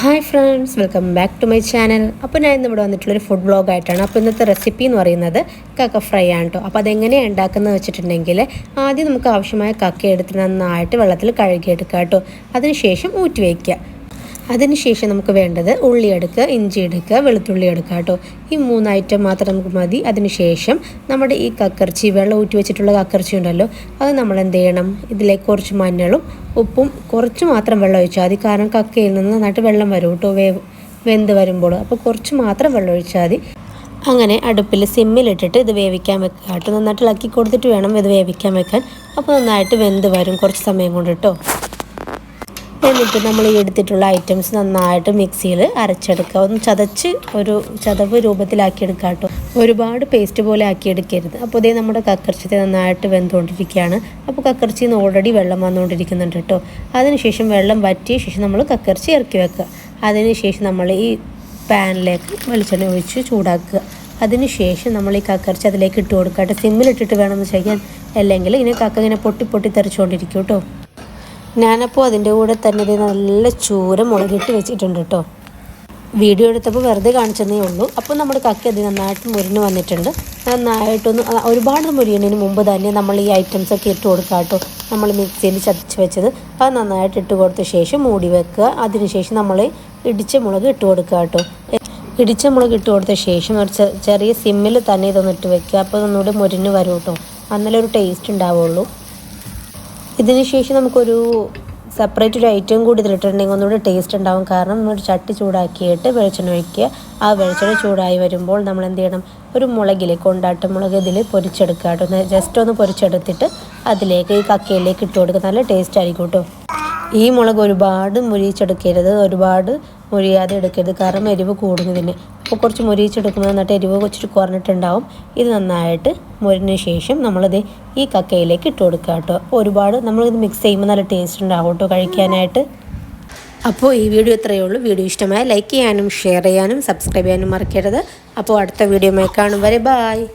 Hi friends welcome back to my channel അപ്പോൾ ഞാൻ ഇന്ന് ഇവിടെ വന്നിട്ടുള്ളൊരു ഫുഡ് ബ്ലോഗ് ആയിട്ടാണ്. അപ്പോൾ ഇന്നത്തെ റെസിപ്പി എന്ന് പറയുന്നത് കക്ക ഫ്രൈ ആണ് കേട്ടോ അപ്പോൾ അതെങ്ങനെയാണ് ഉണ്ടാക്കുന്നത് വെച്ചിട്ടുണ്ടെങ്കിൽ ആദ്യം നമുക്ക് ആവശ്യമായ കക്ക എടുത്ത് നന്നായിട്ട് വെള്ളത്തിൽ കഴുകിയെടുക്കുക കേട്ടോ അതിനുശേഷം ഊറ്റി വയ്ക്കുക അതിനുശേഷം നമുക്ക് വേണ്ടത് ഉള്ളി എടുക്കുക ഇഞ്ചി എടുക്കുക വെളുത്തുള്ളി എടുക്കുക കേട്ടോ. ഈ മൂന്ന് ഐറ്റം മാത്രം നമുക്ക് മതി. അതിനുശേഷം നമ്മുടെ ഈ കക്കർച്ചി വെള്ളം ഊറ്റി വെച്ചിട്ടുള്ള കക്കർച്ചി ഉണ്ടല്ലോ അത് നമ്മൾ എന്ത് ചെയ്യണം? ഇതിലേക്ക് കുറച്ച് മഞ്ഞളും ഉപ്പും കുറച്ച് മാത്രം വെള്ളം ഒഴിച്ചാൽ മതി. കാരണം കക്കയിൽ നിന്ന് നന്നായിട്ട് വെള്ളം വരും കേട്ടോ വേവ് വെന്ത് വരുമ്പോൾ. അപ്പോൾ കുറച്ച് മാത്രം വെള്ളം ഒഴിച്ചാൽ മതി. അങ്ങനെ അടുപ്പിൽ സിമ്മിലിട്ടിട്ട് ഇത് വേവിക്കാൻ വെക്കുക കേട്ടോ. നന്നായിട്ട് ഇളക്കി കൊടുത്തിട്ട് വേണം ഇത് വേവിക്കാൻ വെക്കാൻ. അപ്പോൾ നന്നായിട്ട് വെന്ത് വരും കുറച്ച് സമയം കൊണ്ട് കേട്ടോ. എന്നിട്ട് നമ്മൾ ഈ എടുത്തിട്ടുള്ള ഐറ്റംസ് നന്നായിട്ട് മിക്സിയിൽ അരച്ചെടുക്കുക. ഒന്ന് ചതച്ച് ഒരു ചതവ് രൂപത്തിലാക്കി എടുക്കുക കേട്ടോ ഒരുപാട് പേസ്റ്റ് പോലെ ആക്കി എടുക്കരുത് അപ്പോൾ ഇതേ നമ്മുടെ കക്കർച്ചി നന്നായിട്ട് വെന്തുകൊണ്ടിരിക്കുകയാണ്. അപ്പോൾ കക്കർച്ചിയിൽ നിന്ന് ഓൾറെഡി വെള്ളം വന്നുകൊണ്ടിരിക്കുന്നുണ്ട് കേട്ടോ. അതിനുശേഷം വെള്ളം വറ്റിയ ശേഷം നമ്മൾ കക്കർച്ചി ഇറക്കി വെക്കുക. അതിനുശേഷം നമ്മൾ ഈ പാനിലേക്ക് വെളിച്ചെണ്ണ ഒഴിച്ച് ചൂടാക്കുക. അതിനുശേഷം നമ്മൾ ഈ കക്കർച്ചി അതിലേക്ക് ഇട്ട് കൊടുക്കുക. സിമ്മിലിട്ടിട്ട് വേണമെന്ന് ചെയ്യാൻ അല്ലെങ്കിൽ ഇങ്ങനെ കക്ക ഇങ്ങനെ പൊട്ടി പൊട്ടി തെറിച്ചുകൊണ്ടിരിക്കും കേട്ടോ. ഞാനപ്പോൾ അതിന്റെ കൂടെ തന്നെ ഇത് നല്ല ചൂര മുളകിട്ട് വെച്ചിട്ടുണ്ട് കേട്ടോ. വീഡിയോ എടുത്തപ്പോൾ വെറുതെ കാണിച്ചതേ ഉള്ളൂ. അപ്പോൾ നമ്മുടെ കക്കി അത് നന്നായിട്ട് മുരിഞ്ഞ് വന്നിട്ടുണ്ട്. നന്നായിട്ടൊന്ന് ഒരുപാട് മുരിയണതിന് മുമ്പ് തന്നെ നമ്മൾ ഈ ഐറ്റംസ് ഒക്കെ ഇട്ട് കൊടുക്കുക കേട്ടോ. നമ്മൾ മിക്സിയിൽ ചതച്ച് വെച്ചത്. അത് നന്നായിട്ട് ഇട്ട് കൊടുത്ത ശേഷം മൂടി വെക്കുക. അതിനുശേഷം നമ്മൾ ഇടിച്ച മുളക് ഇട്ട് കൊടുക്കുക കേട്ടോ. ഇടിച്ച മുളക് ഇട്ട് കൊടുത്ത ശേഷം ഒരു ചെറിയ സിമ്മിൽ തന്നെ ഇതൊന്ന് ഇട്ട് വെക്കുക. അപ്പോൾ ഒന്നുകൂടി മുരിഞ്ഞ് വരും കേട്ടോ. അന്നലെ ടേസ്റ്റ് ഉണ്ടാവുള്ളൂ. ഇതിന് ശേഷം നമുക്കൊരു സെപ്പറേറ്റ് ഒരു ഐറ്റം കൂടി ഇതിലിട്ടുണ്ടെങ്കിൽ ഒന്നുകൂടി ടേസ്റ്റ് ഉണ്ടാവും. കാരണം നമ്മൾ ചട്ടി ചൂടാക്കിയിട്ട് വെളിച്ചെണ്ണ ഒഴിക്കുക. ആ വെളിച്ചെണ്ണ ചൂടായി വരുമ്പോൾ നമ്മൾ എന്ത് ചെയ്യണം? ഒരു മുളകിൽ കൊണ്ടാട്ട മുളക് ഇതിൽ പൊരിച്ചെടുക്കുക കേട്ടോ. ജസ്റ്റ് ഒന്ന് പൊരിച്ചെടുത്തിട്ട് അതിലേക്ക് ഈ കക്കയിലേക്ക് ഇട്ട് കൊടുക്കുക. നല്ല ടേസ്റ്റ് ആയിരിക്കും കേട്ടോ. ഈ മുളക് ഒരുപാട് മുരിച്ചെടുക്കരുത് ഒരുപാട് മുരിയാതെ എടുക്കരുത്. കാരണം എരിവ് കൂടുന്നതിന് അപ്പോൾ കുറച്ച് മുരിച്ചെടുക്കുമ്പോൾ എന്നിട്ട് എരിവ് കുറച്ചിട്ട് കുറഞ്ഞിട്ടുണ്ടാവും. ഇത് നന്നായിട്ട് മുരിഞ്ഞ ശേഷം നമ്മളിത് ഈ കക്കയിലേക്ക് ഇട്ട് കൊടുക്കുക കേട്ടോ. ഒരുപാട് നമ്മളിത് മിക്സ് ചെയ്യുമ്പോൾ നല്ല ടേസ്റ്റ് ഉണ്ടാവും കേട്ടോ കഴിക്കാനായിട്ട്. അപ്പോൾ ഈ വീഡിയോ ഇത്രയേ ഉള്ളൂ. വീഡിയോ ഇഷ്ടമായ ലൈക്ക് ചെയ്യാനും ഷെയർ ചെയ്യാനും സബ്സ്ക്രൈബ് ചെയ്യാനും മറക്കരുത്. അപ്പോൾ അടുത്ത വീഡിയോ കാണും വരെ. ബായ്